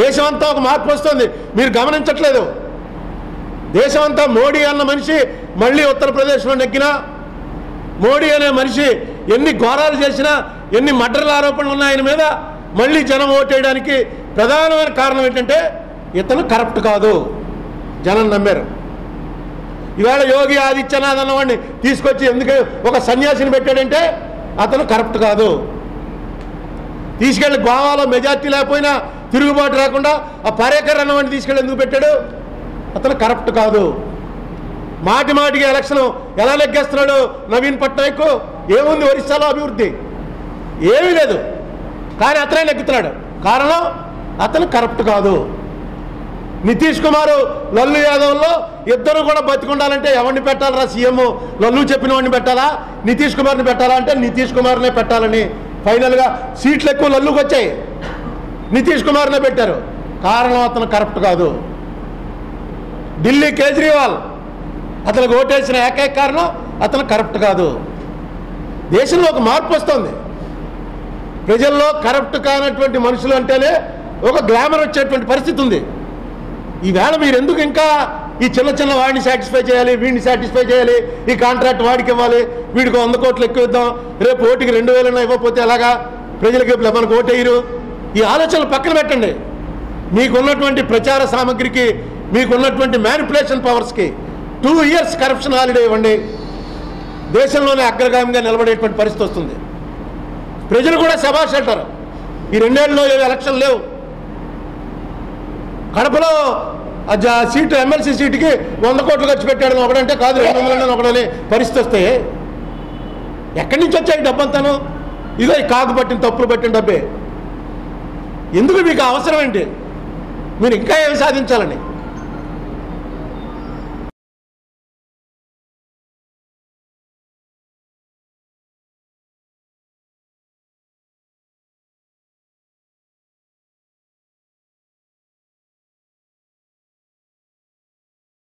దేశమంతా ఒక మార్పు వస్తుంది. మీరు గమనించట్లేదు. దేశమంతా మోడీ అన్న మనిషి మళ్ళీ ఉత్తరప్రదేశ్లో నెగ్గినా మోడీ అనే మనిషి ఎన్ని ఘోరాలు చేసినా ఎన్ని మర్డర్ల ఆరోపణలు ఉన్నాయి ఆయన మీద మళ్ళీ జనం ఓటేయడానికి ప్రధానమైన కారణం ఏంటంటే ఇతను కరప్ట్ కాదు. జనం నమ్మారు. ఇవాళ యోగి ఆదిత్యనాథ్ అన్నవాడిని తీసుకొచ్చి ఎందుకు ఒక సన్యాసిని పెట్టాడంటే అతను కరప్ట్ కాదు. తీసుకెళ్ళి గోవాలో మెజార్టీ లేకపోయినా తిరుగుబాటు రాకుండా ఆ పరేకర్ అన్నవాడిని తీసుకెళ్ళి ఎందుకు పెట్టాడు? అతను కరప్ట్ కాదు. మాటి మాటికి ఎలక్షన్ ఎలా లెగ్గేస్తున్నాడు నవీన్ పట్నాయక్? ఏముంది ఒరిస్సాలో అభివృద్ధి? ఏమీ లేదు. కానీ అతనే లెక్కుతున్నాడు కారణం అతను కరప్ట్ కాదు. నితీష్ కుమార్ లల్లు యాదవ్లో ఇద్దరు కూడా బతికుండాలంటే ఎవరిని పెట్టాలరా సీఎం? లల్లు చెప్పిన వాడిని పెట్టాలా? నితీష్ కుమార్ని పెట్టాలా అంటే నితీష్ కుమార్నే పెట్టాలని ఫైనల్గా సీట్లు ఎక్కువ లల్లుకి వచ్చాయి. నితీష్ కుమార్నే పెట్టారు. కారణం అతను కరప్ట్ కాదు. ఢిల్లీ కేజ్రీవాల్ అతనికి ఓటేసిన ఏకైక కారణం అతను కరప్ట్ కాదు. దేశంలో ఒక మార్పు వస్తుంది. ప్రజల్లో కరప్ట్ కానటువంటి మనుషులు అంటేనే ఒక గ్లామర్ వచ్చేటువంటి పరిస్థితి ఉంది. ఈవేళ మీరు ఎందుకు ఇంకా ఈ చిన్న చిన్న వాడిని సాటిస్ఫై చేయాలి వీడిని సాటిస్ఫై చేయాలి ఈ కాంట్రాక్ట్ వాడికి ఇవ్వాలి వీడికి వంద కోట్లు ఎక్కువ ఇద్దాం రేపు ఓటుకి రెండు వేలన్నా ఇవ్వకపోతే ఎలాగా? ప్రజలకి మనకు ఓటేయరు. ఈ ఆలోచనలు పక్కన పెట్టండి. మీకున్నటువంటి ప్రచార సామగ్రికి మీకున్నటువంటి మ్యానిపులేషన్ పవర్స్కి టూ ఇయర్స్ కరప్షన్ హాలిడే ఇవ్వండి. దేశంలోనే అగ్రగామిగా నిలబడేటువంటి పరిస్థితి వస్తుంది. ప్రజలు కూడా శభాష్ అంటారు. ఈ రెండేళ్ళలో ఏవి ఎలక్షన్ లేవు. కడపలో సీటు ఎమ్మెల్సీ సీటుకి వంద కోట్లు ఖర్చు పెట్టాడని ఒకడంటే కాదు రెండు వందలని ఒకడనే పరిస్థితి వస్తే ఎక్కడి నుంచి వచ్చాయి డబ్బంతాను? ఇదో కాకు పట్టిన తప్పులు పట్టిన డబ్బే. ఎందుకు మీకు అవసరం ఏంటి? మీరు ఇంకా ఏమి సాధించాలని?